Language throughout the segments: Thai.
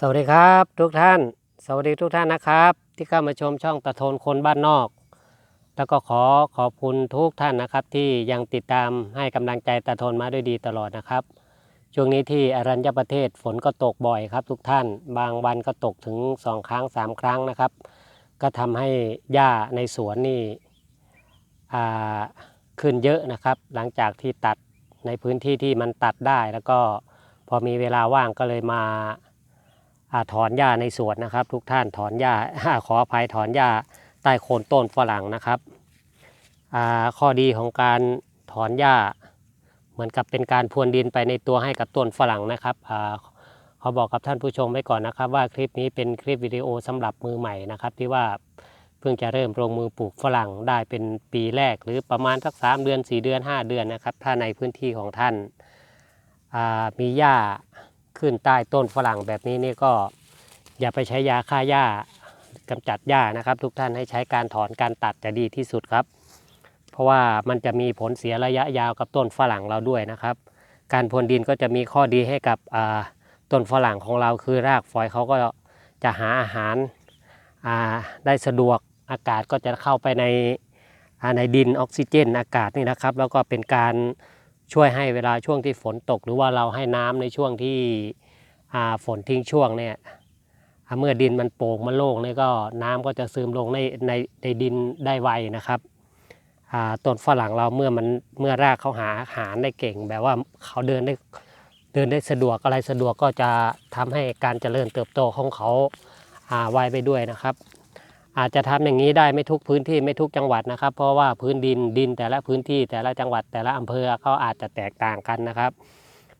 สวัสดีครับทุกท่าน สวัสดีทุกท่านนะครับ ที่เข้ามาชมช่องตะโทนคนบ้านนอก แล้วก็ขอขอบคุณทุกท่านนะครับ ที่ยังติดตามให้กำลังใจตะโทนมาด้วยดีตลอดนะครับ ช่วงนี้ที่อรัญญประเทศฝนก็ตกบ่อยครับ ทุกท่านบางวันก็ตกถึงสองครั้งสามครั้งนะครับ ก็ทำให้หญ้าในสวนนี่ขึ้นเยอะนะครับ หลังจากที่ตัดในพื้นที่ที่มันตัดได้แล้วก็พอมีเวลาว่างก็เลยมา ถอนหญ้าในสวนนะครับ ทุกท่านถอนหญ้าขออภัยถอนหญ้าใต้โคนต้นฝรั่งนะครับข้อดีของการถอนหญ้า เหมือนกับเป็นการพรวนดินไปในตัวให้กับต้นฝรั่งนะครับอ่าขอบอกกับท่านผู้ชมไว้ก่อนนะครับ ว่าคลิปนี้เป็นคลิปวิดีโอสำหรับมือใหม่นะครับ ที่ว่าเพิ่งจะเริ่มลงมือปลูกฝรั่งได้เป็นปีแรก หรือประมาณสักสามเดือน 4 เดือน 5 เดือนนะครับ ถ้าในพื้นที่ของท่านามีหญ้า ขึ้นใต้ต้นฝรั่งแบบนี้นี่ก็อย่าไปใช้ยาฆ่าหญ้ากำจัดหญ้านะครับ ทุกท่านให้ใช้การถอนการตัดจะดีที่สุดครับ เพราะว่ามันจะมีผลเสียระยะยาวกับต้นฝรั่งเราด้วยนะครับ การพรวนดินก็จะมีข้อดีให้กับต้นฝรั่งของเราคือรากฝอยเขาก็จะหาอาหารได้สะดวกอากาศก็จะเข้าไปในในดินออกซิเจน อากาศนี่นะครับ แล้วก็เป็นการ ช่วยให้เวลาช่วงที่ฝนตก หรือว่าเราให้น้ำในช่วงที่ฝนทิ้งช่วงเนี่ยเมื่อดินมันโป่งมันโล่งเนี่ยก็น้ำก็จะซึมลงในในในดินได้ไวนะครับต้นฝรั่งเราเมื่อมันเมื่อรากเขาหาอาหารได้เก่ง แบบว่าเขาเดินได้เดินได้สะดวกอะไรสะดวกก็จะทำให้การเจริญเติบโตของเขาอ่าไวไปด้วยนะครับ อาจจะทำอย่างนี้ได้ไม่ทุกพื้นที่ไม่ทุกจังหวัดนะครับ เพราะว่าพื้นดินดินแต่ละพื้นที่แต่ละจังหวัดแต่ละอำเภอเขาอาจจะแตกต่างกันนะครับ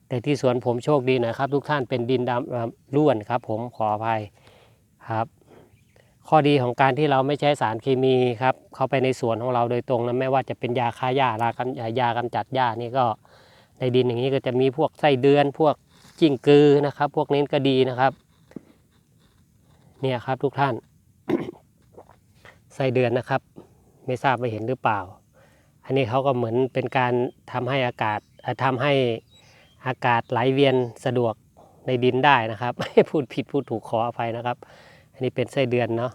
แต่ที่สวนผมโชคดีหนะครับ ทุกท่านเป็นดินดำร่วนครับ ผมขออภัยครับ ข้อดีของการที่เราไม่ใช้สารเคมีครับ เข้าไปในสวนของเราโดยตรงนะไม่ว่าจะเป็นยาฆ่าหญ้ายากันยากำจัดหญ้านี่ก็ในดินอย่างนี้ก็จะมีพวกไส้เดือนพวกจิ้งกือนะครับ พวกนี้ก็ดีนะครับ เนี่ยครับทุกท่าน ส้เดือนนะครับ ไม่ทราบว่าเห็นหรือเปล่า อันนี้เขาก็เหมือนเป็นการทำให้อากาศเอ่อทำให้อากาศไหลเวียนสะดวกในดินได้นะครับพูดผิดพูดถูกขออภัยนะครับ อันนี้เป็นไส้เดือนเนาะ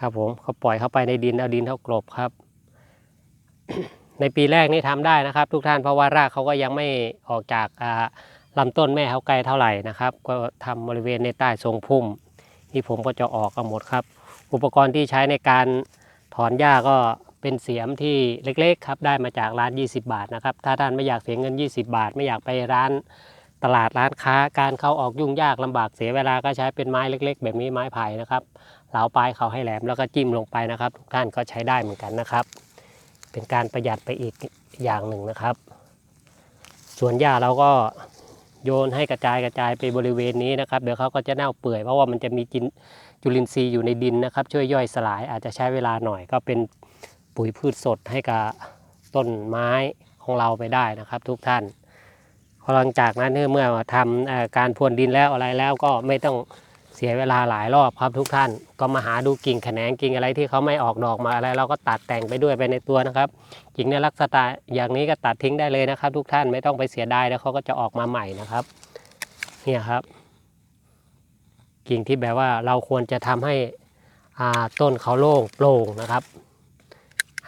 ครับผมเขาปล่อยเข้าไปในดินเอาดินเท่ากลบครับ ในปีแรกนี่ทำได้นะครับ ทุกท่านเพราะว่ารากเขาก็ยังไม่ออกจากอ่าลำต้นแม่เขาไกลเท่าไหร่นะครับ ก็ทำบริเวณในใต้ทรงพุ่มที่ผมก็จะออกกันหมดครับ อุปกรณ์ที่ใช้ในการถอนหญ้าก็เป็นเสียมที่เล็กๆครับได้มาจากร้าน 20 บาทนะครับ ถ้าท่านไม่อยากเสียเงิน 20 บาท ไม่อยากไปร้านตลาดร้านค้าการเข้าออกยุ่งยากลำบากเสียเวลาก็ใช้เป็นไม้เล็ก ๆ แบบนี้ไม้ไผ่นะครับเหลาปลายเขาให้แหลมแล้วก็จิ้มลงไปนะครับ ทุกท่านก็ใช้ได้เหมือนกันนะครับ เป็นการประหยัดไปอีกอย่างหนึ่งนะครับ ส่วนหญ้าเราก็โยนให้กระจายกระจายไปบริเวณนี้นะครับ เดี๋ยวเขาก็จะเน่าเปื่อยเพราะว่ามันจะมีกิน จุลินทรีย์อยู่ในดินนะครับ ช่วยย่อยสลายอาจจะใช้เวลาหน่อย ก็เป็นปุ๋ยพืชสดให้กับต้นไม้ของเราไปได้นะครับ ทุกท่านหลังจากนั้นเมื่อทำการพรวนดินแล้วอะไรแล้วก็ไม่ต้องเสียเวลาหลายรอบครับทุกท่านก็มาหาดูกิ่งแขนงกิ่งอะไรที่เขาไม่ออกดอกมาอะไร เราก็ตัดแต่งไปด้วยไปในตัวนะครับกิ่งในลักษณะอย่างนี้ก็ตัดทิ้งได้เลยนะครับ ทุกท่านไม่ต้องไปเสียดายแล้วเขาก็จะออกมาใหม่นะครับเนี่ยครับ กิ่งที่แบบว่าเราควรจะทำให้ต้นเขาโล่งโปร่งนะครับ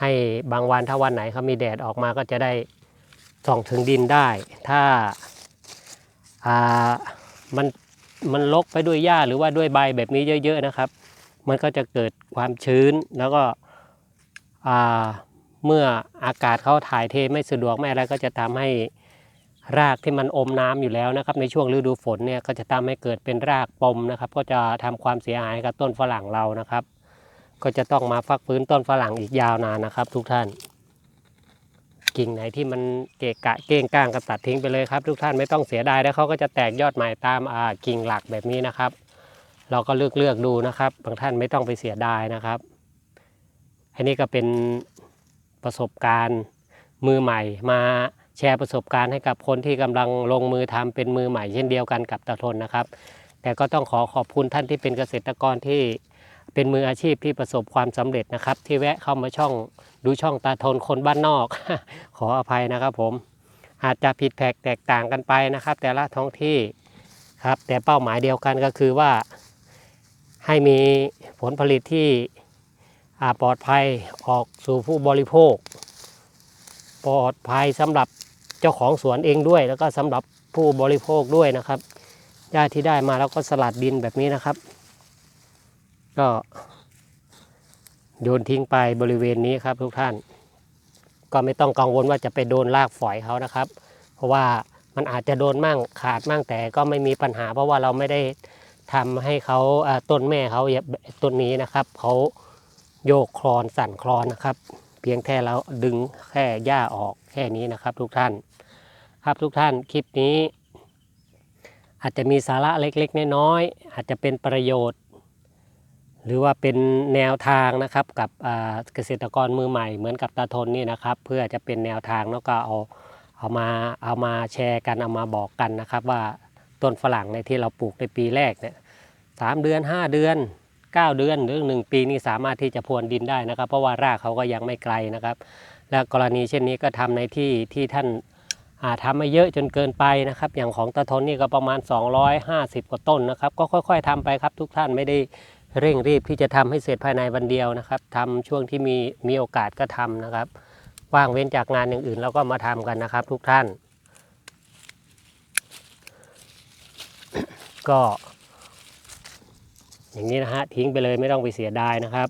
ให้บางวันถ้าวันไหนเขามีแดดออกมาก็จะได้ส่องถึงดินได้ ถ้าามันมันลกไปด้วยหญ้าหรือว่าด้วยใบแบบนี้เยอะ ๆนะครับ มันก็จะเกิดความชื้นแล้วก็เมื่ออากาศเขาถ่ายเทไม่สะดวกไม่อะไรก็จะทำให้ รากที่มันอมน้ำอยู่แล้วนะครับ ในช่วงฤดูฝนเนี่ยก็จะทำให้เกิดเป็นรากปมนะครับ ก็จะทำความเสียหายกับต้นฝรั่งเรานะครับ ก็จะต้องมาฟักฟื้นต้นฝรั่งอีกยาวนานนะครับ ทุกท่าน กิ่งไหนที่มันเกะกะเก้งก้างก็ตัดทิ้งไปเลยครับ ทุกท่านไม่ต้องเสียดายแล้วเขาก็จะแตกยอดใหม่ตามกิ่งหลักแบบนี้นะครับ เราก็เลือกเลือกดูนะครับ บางท่านไม่ต้องไปเสียดายนะครับ อันนี้ก็เป็นประสบการณ์มือใหม่มา ชร์ประสบการณ์ให้กับคนที่กำลังลงมือทำเป็นมือใหม่เช่นเดียวกันกับตาทนนะครับ แต่ก็ต้องขอขอบคุณท่านที่เป็นเกษตรกรที่เป็นมืออาชีพที่ประสบความสำเร็จนะครับ ที่แวะเข้ามาช่องดูช่องตาทนคนบ้านนอก ขออภัยนะครับผมอาจจะผิดแผกแตกต่างกันไปนะครับ แต่ละท้องที่ครับ แต่เป้าหมายเดียวกันก็คือว่า ให้มีผลผลิตที่ปลอดภัยออกสู่ผู้บริโภค ปลอดภัยสำหรับ เจ้าของสวนเองด้วย แล้วก็สำหรับผู้บริโภคด้วยนะครับหญ้าที่ได้มาแล้วก็สลัดดินแบบนี้นะครับ ก็โยนทิ้งไปบริเวณนี้ครับทุกท่าน ก็ไม่ต้องกังวลว่าจะไปโดนรากฝอยเขานะครับ เพราะว่ามันอาจจะโดนมั่งขาดมั่งแต่ก็ไม่มีปัญหา เพราะว่าเราไม่ได้ทำให้เขาอ่าต้นแม่เขาอย่าต้นนี้นะครับเขาโยกคลอนสั่นคลอนนะครับ เพียงแค่เราดึงแค่หญ้าออกแค่นี้นะครับ ทุกท่าน ครับทุกท่านคลิปนี้ อาจจะมีสาระเล็กๆน้อยๆอาจจะเป็นประโยชน์ หรือว่าเป็นแนวทางนะครับกับเกษตรกรมือใหม่เหมือนกับตาทนนี่นะครับ เพื่อจะเป็นแนวทางแล้วก็เอาเอามาเอามาแชร์กันเอามาบอกกันนะครับ ว่าต้นฝรั่งในที่เราปลูกในปีแรกเนี่ยสามเดือน 5 เดือน 9 เดือนหรือ 1 ปีนี่สามารถที่จะพรวนดินได้นะครับ เพราะว่ารากเขาก็ยังไม่ไกลนะครับ และกรณีเช่นนี้ก็ทำในที่ที่ท่านอ่าทำไม่เยอะจนเกินไปนะครับ อย่างของตาทนนี่ก็ประมาณ 250 กว่าต้นนะครับ ก็ค่อย ๆทำไปครับ ทุกท่านไม่ได้เร่งรีบที่จะทำให้เสร็จภายในวันเดียวนะครับทำช่วงที่มีมีโอกาสก็ทำนะครับ ว่างเว้นจากงานอย่างอื่นเราก็มาทำกันนะครับ ทุกท่าน ก็ อย่างนี้นะฮะทิ้งไปเลยไม่ต้องไปเสียดายนะครับ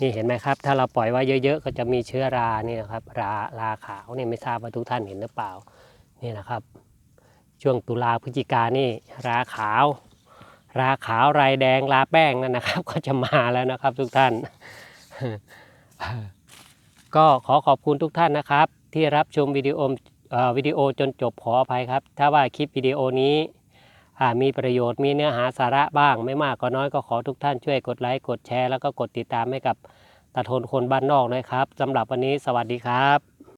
นี่เห็นไหมครับ ถ้าเราปล่อยไว้เยอะๆ ก็จะมีเชื้อราเนี่นะครับราราขาวนี่ไม่ทราบว่าทุกท่านเห็นหรือเปล่านี่นะครับ ช่วงตุลาพฤศจิกานี่ราขาว ราขาวรายแดงราแป้งนั่นนะครับ ก็จะมาแล้วนะครับทุกท่าน ก็ขอขอบคุณทุกท่านนะครับ ที่รับชมวิดีโอวิดีโอจนจบขออภัยครับ ถ้าว่าคลิปวิดีโอนี้ มีประโยชน์มีเนื้อหาสาระบ้าง ไม่มากก็น้อยก็ขอทุกท่านช่วยกดไลค์กดแชร์แล้วก็กดติดตามให้กับตะทนคนบ้านนอกนะครับสำหรับวันนี้สวัสดีครับ